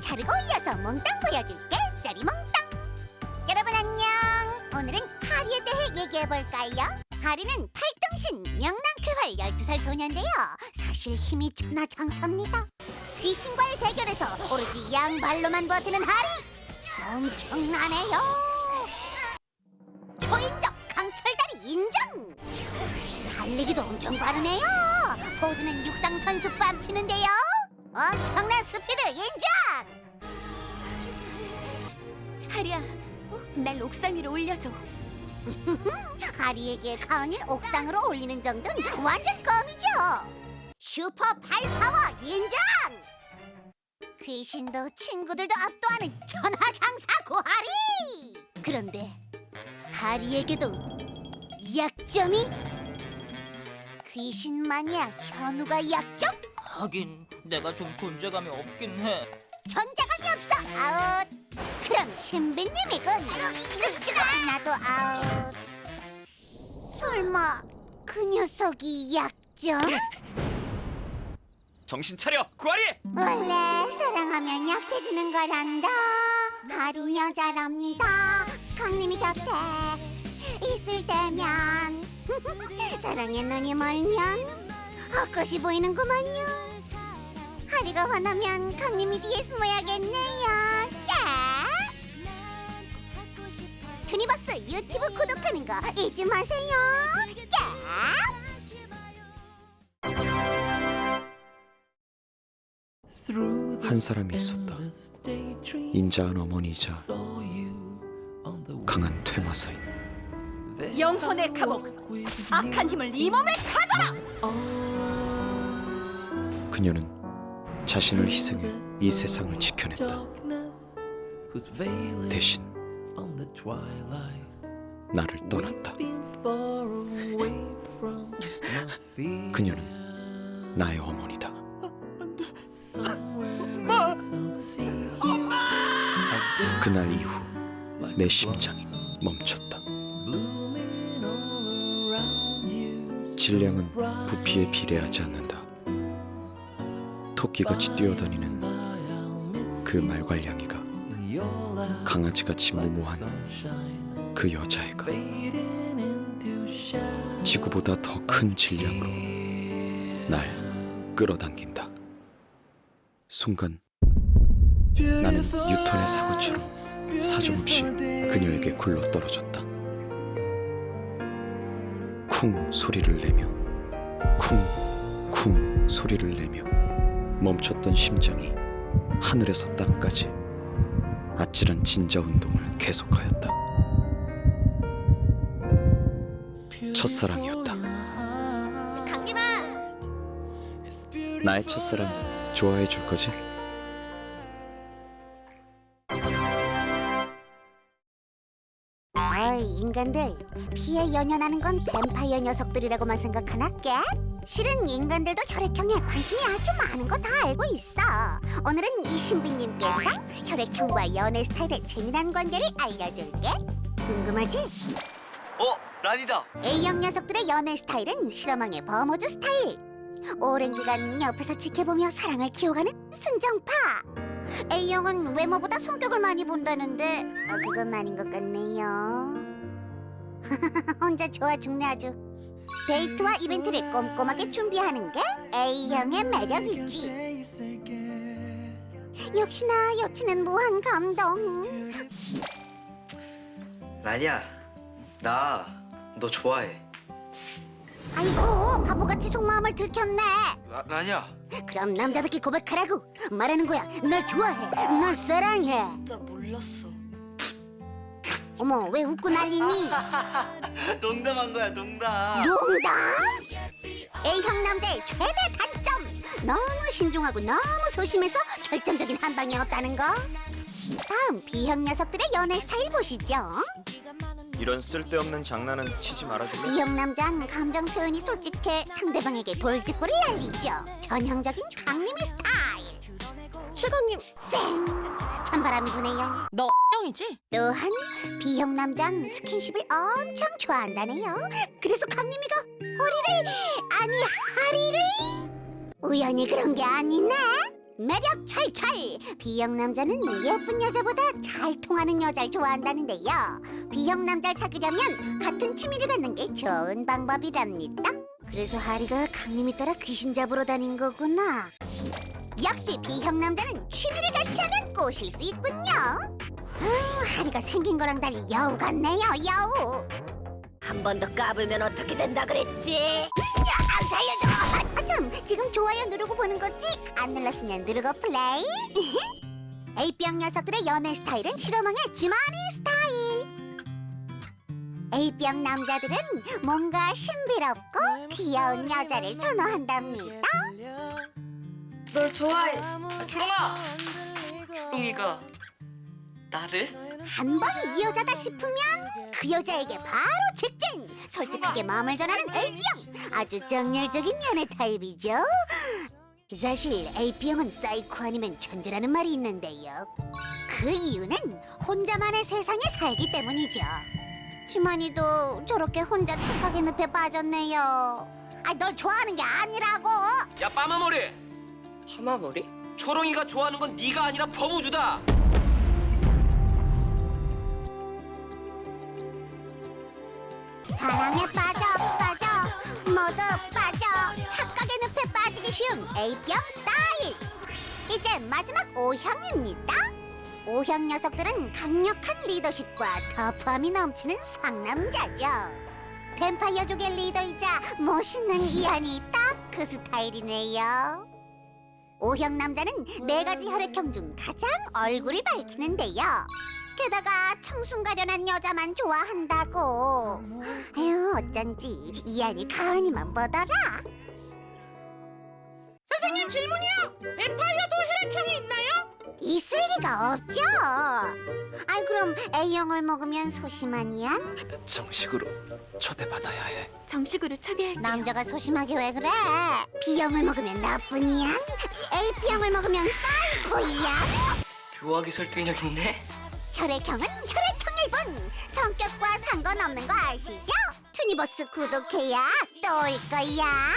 자르고 이어서 몽땅 보여줄게. 짜리몽땅. 여러분 안녕. 오늘은 하리에 대해 얘기해볼까요? 하리는 팔등신 명랑쾌활 12살 소녀인데요. 사실 힘이 천하장사입니다. 귀신과의 대결에서 오로지 양발로만 버티는 하리. 엄청나네요 달리기도 엄청 빠르네요 포즈는 육상 선수 뺨치는데요 엄청난 스피드 인정 하리야, 어? 날 옥상 위로 올려줘. 하리에게 가은을 옥상으로 올리는 정도는 완전 껌이죠. 슈퍼 팔파워 인정. 귀신도 친구들도 압도하는 천하장사 고하리. 그런데 하리에게도 약점이 귀신 마니아 현우가 약점? 하긴 내가 좀 존재감이 없긴 해. 전자감이 없어 아웃. 그럼 신비님이군. 나도 아웃. 설마 그 녀석이 약점? 정신 차려 구하리 원래 사랑하면 약해지는 거란다. 하루 여자랍니다. 강님이 곁에 있을 때면 사랑의 눈이 멀면 헛것이 보이는구만요. 하리가 화나면 강님이 뒤에 숨어야겠네요. 깨! 투니버스 유튜브 구독하는 거 잊지 마세요. 깨! 한 사람이 있었다. 인자한 어머니이자 강한 퇴마사인 영혼의 감옥, 악한 힘을 이 몸에 가둬라. 그녀는 자신을 희생해 이 세상을 지켜냈다. 대신 나를 떠났다. 그녀는 나의 어머니다. 그날 이후 내 심장이 멈췄다. 질량은 부피에 비례하지 않는다. 토끼같이 뛰어다니는 그 말괄량이가 강아지같이 무모한 그 여자애가 지구보다 더 큰 질량으로 날 끌어당긴다. 순간 나는 뉴턴의 사고처럼 사정없이 그녀에게 굴러 떨어졌다. 쿵 소리를 내며 쿵쿵 소리를 내며 멈췄던 심장이 하늘에서 땅까지 아찔한 진자 운동을 계속하였다. 첫사랑이었다. 강림아, 나의 첫사랑 좋아해 줄 거지? 이 인간들 피에 연연하는 건 뱀파이어 녀석들이라고만 생각하나 깨? 실은 인간들도 혈액형에 관심이 아주 많은 거 다 알고 있어. 오늘은 이 신비님께서 혈액형과 연애 스타일의 재미난 관계를 알려줄게. 궁금하지? 어 라니다. A형 녀석들의 연애 스타일은 실험왕의 버모즈 스타일. 오랜 기간 옆에서 지켜보며 사랑을 키워가는 순정파. A형은 외모보다 성격을 많이 본다는데 어, 그건 아닌 것 같네요 혼자 좋아 죽네 아주. 데이트와 이벤트를 꼼꼼하게 준비하는 게 A형의 매력이지. 역시나 여친은 무한 감동인 라니야, 나 너 좋아해. 아이고 바보같이 속마음을 들켰네. 라, 라니야, 그럼 남자답게 고백하라고 말하는 거야. 널 좋아해 널 사랑해. 진짜 몰랐어. 어머 왜 웃고 난리니? 농담한 거야, 농담. 농담? A형 남자의 최대 단점. 너무 신중하고 너무 소심해서 결정적인 한 방이 없다는 거. 다음 B형 녀석들의 연애 스타일 보시죠. 이런 쓸데없는 장난은 치지 말아줄래? B형 남자는 감정 표현이 솔직해 상대방에게 돌직구를 날리죠. 전형적인 강림이 스타일. 최강님, 쌩! 찬바람이 부네요. 너 초롱이지? 또한 B형 남자는 스킨십을 엄청 좋아한다네요. 그래서 강림이가 허리를 아니 하리를 우연히 그런 게 아니네. 매력 철철. B형 남자는 예쁜 여자보다 잘 통하는 여자를 좋아한다는데요. B형 남자를 사귀려면 같은 취미를 갖는 게 좋은 방법이랍니다. 그래서 하리가 강림이 따라 귀신 잡으러 다닌 거구나. 역시 B형 남자는 취미를 같이 하면 꼬실 수 있군요. 아, 하리가 생긴 거랑 달리 여우 같네요, 여우. 한 번 더 까불면 어떻게 된다 그랬지? 아, 살려줘. 아, 참, 지금 좋아요 누르고 보는 거지? 안 눌렀으면 누르고 플레이. A병 녀석들의 연애 스타일은 실험왕의 지마니 스타일. A병 남자들은 뭔가 신비롭고 귀여운 여자를 선호한답니다. 널 좋아해. 아, 초롱아 초롱이가 나를? 한 번 이 여자다 싶으면 그 여자에게 바로 직진! 솔직하게 마음을 전하는 A병! 아주 정열적인 연애 타입이죠. 사실 A병은 사이코 아니면 천재라는 말이 있는데요. 그 이유는 혼자만의 세상에 살기 때문이죠. 지만이도 저렇게 혼자 착하게 늪에 빠졌네요. 아, 널 좋아하는 게 아니라고! 야 빠마머리 파마머리? 초롱이가 좋아하는 건 네가 아니라 범우주다 사랑에 빠져 빠져. 모두 빠져. 착각의 늪에 빠지기 쉬운 A병 스타일. 이제 마지막 O형입니다. O형 녀석들은 강력한 리더십과 터프함이 넘치는 상남자죠. 뱀파이어족의 리더이자 멋있는 이한이 딱 그 스타일이네요. O형 남자는 네 가지 혈액형 중 가장 얼굴이 밝히는데요 게다가 청순 가련한 여자만 좋아한다고. 에휴 어쩐지 이안이 가은이만 보더라. 선생님 질문이요. 뱀파이어도 혈액형이 있나요? 있을 리가 없죠. 아이 그럼 A형을 먹으면 소심한 이안? 정식으로 초대받아야 해. 정식으로 초대할게요. 남자가 소심하게 왜 그래? B형을 먹으면 나쁜 이안? AB형을 먹으면 사이코 이안? 묘하게 설득력 있네. 혈액형은 혈액형일 뿐 성격과 상관없는 거 아시죠? 투니버스 구독해야 또 올 거야.